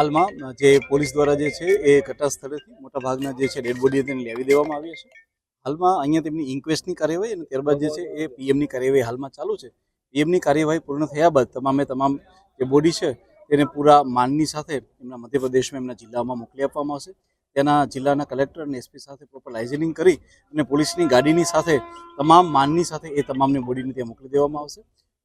હાલમાં જે પોલીસ દ્વારા જે છે એ ઘટના સ્થળેથી મોટાભાગના જે છે ડેડ બોડી તેને લેવી દેવામાં આવી છે હાલમાં અહીંયા તેમની ઇન્ક્વેસ્ટની કાર્યવાહી અને ત્યારબાદ જે છે એ પીએમની કાર્યવાહી હાલમાં ચાલુ છે. પીએમની કાર્યવાહી પૂર્ણ થયા બાદ તમામે તમામ જે બોડી છે તેને પૂરા માનની સાથે એમના મધ્યપ્રદેશમાં, એમના જિલ્લામાં મોકલી આપવામાં આવશે. ત્યાંના જિલ્લાના કલેક્ટર અને એસપી સાથે પ્રોપર લાઇઝનિંગ કરી અને પોલીસની ગાડીની સાથે તમામ માનની સાથે એ તમામની બોડીને ત્યાં મોકલી દેવામાં આવશે.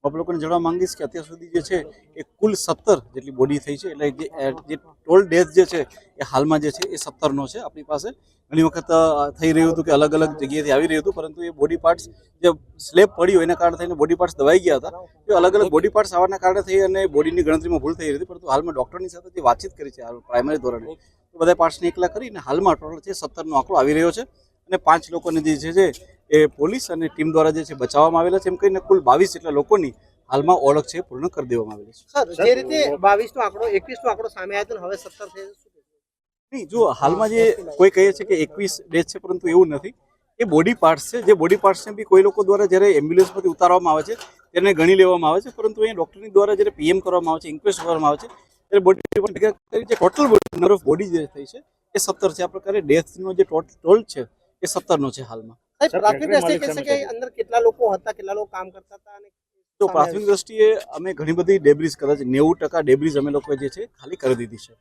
આપ લોકોને જણાવવા માંગીશ કે અત્યાર સુધી જે છે એ કુલ સત્તર જેટલી બોડી થઈ છે. એટલે જે જે ટોલ ડેથ જે છે એ હાલમાં જે છે એ સત્તરનો છે. આપણી પાસે ઘણી વખત થઈ રહ્યું હતું કે અલગ અલગ જગ્યાએથી આવી રહ્યું હતું, પરંતુ એ બોડી પાર્ટ્સ જે સ્લેબ પડ્યું એના કારણે થઈને બોડી પાર્ટ્સ દવાઈ ગયા હતા. એ અલગ અલગ બોડી પાર્ટ્સ આવવાના કારણે થઈ અને બોડીની ગણતરીમાં ભૂલ થઈ રહી હતી, પરંતુ હાલમાં ડૉક્ટરની સાથે જે વાતચીત કરી છે પ્રાઇમરી ધોરણે બધા પાર્ટ્સને એકલા કરીને હાલમાં ટોટલ છે સત્તરનો આંકડો આવી રહ્યો છે. અને પાંચ લોકોને જે છે એ પોલીસ અને ટીમ દ્વારા જે છે બચાવવામાં આવેલા છે એમ કહીને કુલ બાવીસ જેટલા લોકોની હાલમાં ઓળખ છે પૂર્ણ કરી દેવામાં આવેલી છે. સર જે રીતે બાવીસ નો આંકડો એકવીસ નો આંકડો સામે આવ્યો હવે સત્તર થઈ નહીં જો હાલમાં જે કોઈ કહે છે કે એકવીસ ડેથ છે પરંતુ એવું નથી. એ બોડી પાર્ટ્સ છે જે બોડી પાર્ટ્સને બી કોઈ લોકો દ્વારા જ્યારે એમ્બ્યુલન્સમાંથી ઉતારવામાં આવે છે તેને ગણી લેવામાં આવે છે પરંતુ અહીંયા ડૉક્ટરની દ્વારા જ્યારે પીએમ કરવામાં આવે છે ઇન્ક્વેસ્ટ કરવામાં આવે છે ત્યારે બોડી જે ટોટલ નંબર ઓફ બોડી જે થઈ છે એ સત્તર છે. આ પ્રકારે ડેથનો જે ટોલ છે એ સત્તરનો છે હાલમાં. પ્રાથમિક દ્રષ્ટિએ કહેશે કે અંદર કેટલા લોકો હતા કેટલા લોકો કામ કરતા હતા અને તો પ્રાથમિક દ્રષ્ટિએ અમે ઘણી બધી ડેબ્રીઝ કદાચ નેવું ટકા ડેબ્રીઝ અમે લોકો જે છે ખાલી કરી દીધી છે.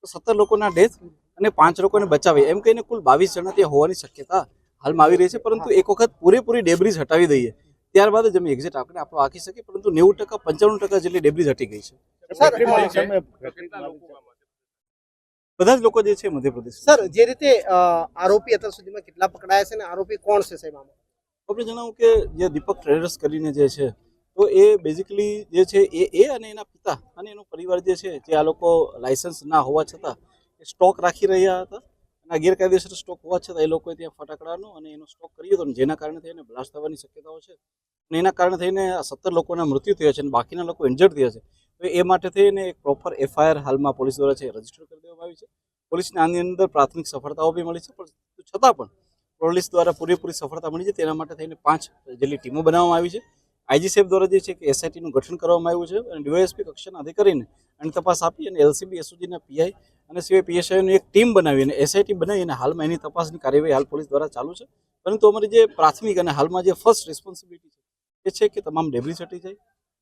તો સત્તર લોકોના ડેથ અને પાંચ લોકોને બચાવી એમ કહીને કુલ બાવીસ જણા ત્યાં હોવાની શક્યતા હાલમાં આવી રહી છે પરંતુ એક વખત પૂરેપૂરી ડેબ્રીઝ હટાવી દઈએ. ત્યારબાદ જ અમે એક્ઝેક્ટ આપણે આપણો આંકી શકીએ પરંતુ નેવું ટકા પંચાણું ટકા જેટલી ડેબ્રીઝ હટી ગઈ છે. સર બધા જ લોકો જે છે મધ્યપ્રદેશ સર જે રીતે આરોપી અત્યાર સુધીમાં કેટલા પકડાયા છે અને આરોપી કોણ છે સાહેબ આમાં? આપણે જણાવું કે જે દીપક ટ્રેડર્સ કરીને જે છે તો એ બેઝિકલી જે છે એ એ અને એના પિતા અને એનો પરિવાર જે છે જે આ લોકો લાયસન્સ ના હોવા છતાં એ સ્ટોક રાખી રહ્યા હતા. અને આ ગેરકાયદેસર સ્ટોક હોવા છતાં એ લોકોએ ત્યાં ફટાકડાનો અને એનો સ્ટોક કર્યો હતો જેના કારણે થઈને બ્લાસ્ટ થવાની શક્યતાઓ છે. અને એના કારણે થઈને આ સત્તર લોકોના મૃત્યુ થયા છે અને બાકીના લોકો ઇન્જર્ડ થયા છે. તો એ માટે થઈને એક પ્રોપર એફઆઈઆર હાલમાં પોલીસ દ્વારા છે રજિસ્ટર કરી દેવામાં આવી છે. પોલીસને આની અંદર પ્રાથમિક સફળતાઓ બી મળી છે, પણ છતાં પણ પોલીસ દ્વારા પૂરેપૂરી સફળતા મળી છે, તેના માટે થઈને પાંચ જેટલી ટીમો બનાવવામાં આવી છે. આઈજી સાહેબ દ્વારા જે છે કે એસઆઈટીનું ગઠન કરવામાં આવ્યું છે અને ડીવાયએસપી કક્ષાના અધિકારીને અને તપાસ આપી અને એલસીબી એસઓજીના પીઆઈ અને સિવાય પીએસઆઈની એક ટીમ બનાવી અને એસઆઈટી બનાવી અને હાલમાં એની તપાસની કાર્યવાહી હાલ પોલીસ દ્વારા ચાલુ છે. પરંતુ અમારી જે પ્રાથમિક અને હાલમાં જે ફર્સ્ટ રિસ્પોન્સિબિલિટી છે, એ છે કે તમામ ડેબ્રી છટી જાય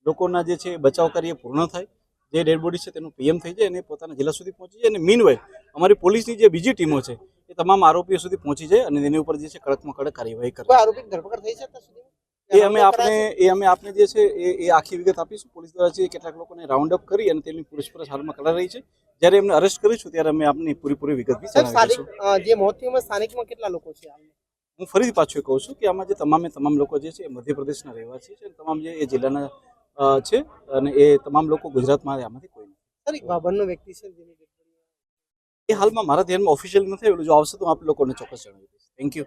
લોકોના જે છે બચાવ કાર્ય પૂર્ણ થાય. જે ડેડ બોડી છે તેનું પીએમ થઈ જાય અને પોતાના જિલ્લા સુધી પહોંચી જાય અને મીનવાઇલ અમારી પોલીસની જે બીજી ટીમો છે એ તમામ આરોપીઓ સુધી પહોંચી જાય અને તેની ઉપર જે છે કડકમાં કડક કાર્યવાહી કરે. આરોપી ધરપકડ થઈ છે એ અમે આપણે એ અમે આપને જે છે એ એ આખી વિગત આપીશું. પોલીસ દ્વારા છે કેટલાક લોકોને રાઉન્ડ અપ કરી અને તેમની પૂછપરછ હાલમાં કરાઈ રહી છે. જ્યારે એમને અરેસ્ટ કરીશું ત્યારે અમે આપની પૂરેપૂરી વિગત બી જણાવીશું જે મોત થયું એમાં સ્થાનિકમાં કેટલા લોકો છે? હું ફરી પાછું કહું છું કે આમાં જે તમામે તમામ લોકો જે છે એ મધ્યપ્રદેશના રહેવાસી છે અને તમામ જે એ જિલ્લાના છે અને એ તમામ લોકો ગુજરાતમાં આમાંથી કોઈ નથી. સર એક બાભણનો વ્યક્તિ છે જેની એ હાલમાં મારા ધ્યાનમાં ઓફિશિયલ નથી આવેલું. જો આવશે તો આપ લોકોને ચોક્કસ જણાવી દઈશ. Thank you